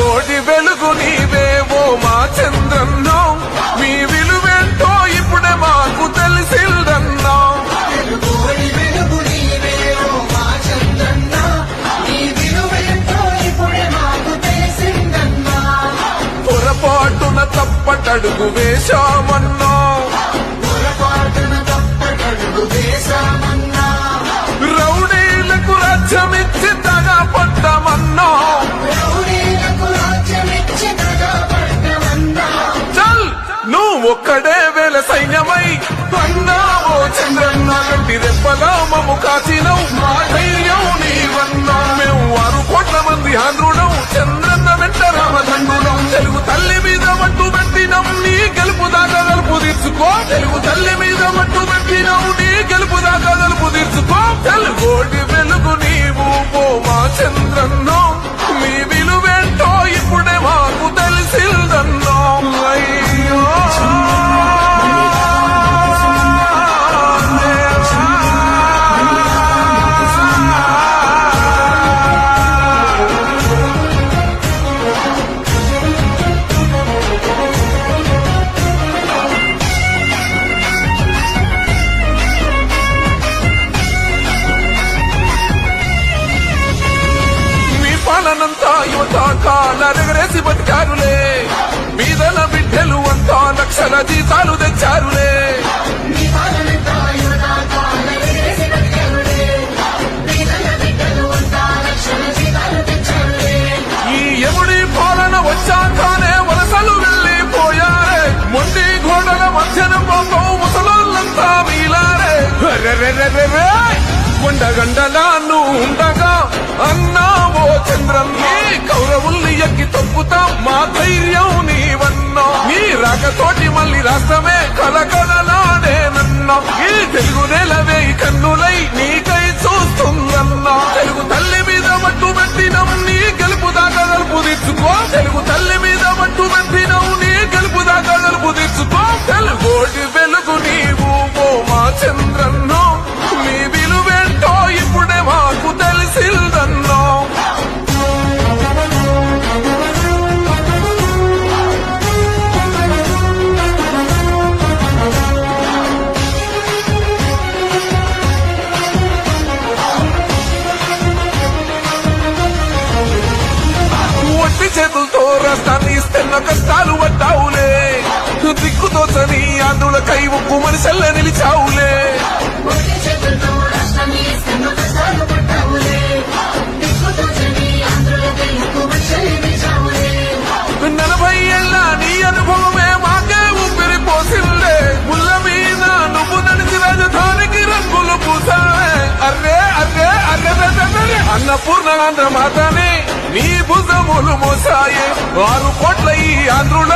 కోటి వెలుగు నీవేవో మా చంద్రన్నో. మీ విలువెంటో ఇప్పుడే మాకు తెలిసిందన్నా. పొరపాటున తప్పటడుగు వేశామన్నా. చంద్రన్న వెంట రామచంద్రులం తెలుగు తల్లి మీద మట్టు పెట్టినం నీ గెలుపు దాకా గెలుపు తీర్చుకో. తెలుగు తల్లి మీద మట్టు చేసి బతికారులే. మీదల బిడ్డలు అంతా లక్షల జీతాలు తెచ్చారులే. ఈ ఎముడి పాలన వచ్చాకనే వలసలు వెళ్ళిపోయారే. మొండి గోడల మధ్యన పాపం ముసలోళ్ళంతా మీలారే అరెరెరెరెరె! కొండగండలా ఉండగా అన్నా అన్నావో చంద్రన్ని కౌరవుల్ని ఎక్కి తొక్కుతాం మా కష్టాలు పట్టావులే దిక్కుతోచని ఆంధ్రులకై ఉప్పు మనిషల్ల నిలిచావులే. నిలిచావులే. నలభై ఏళ్ళ నీ అనుభవమే మాకే ఊపిరి పోసిల్లే. ముళ్ళ మీద నువ్వు నడిచి రాజధానికి రంగులు పూసావే. అర్రే అర్రే అర్రే అన్నపూర్ణ ఆంధ్ర మాతనే నీ భుజములు మోసాయే. వారు కోట్ల ఈ ఆంధ్రుల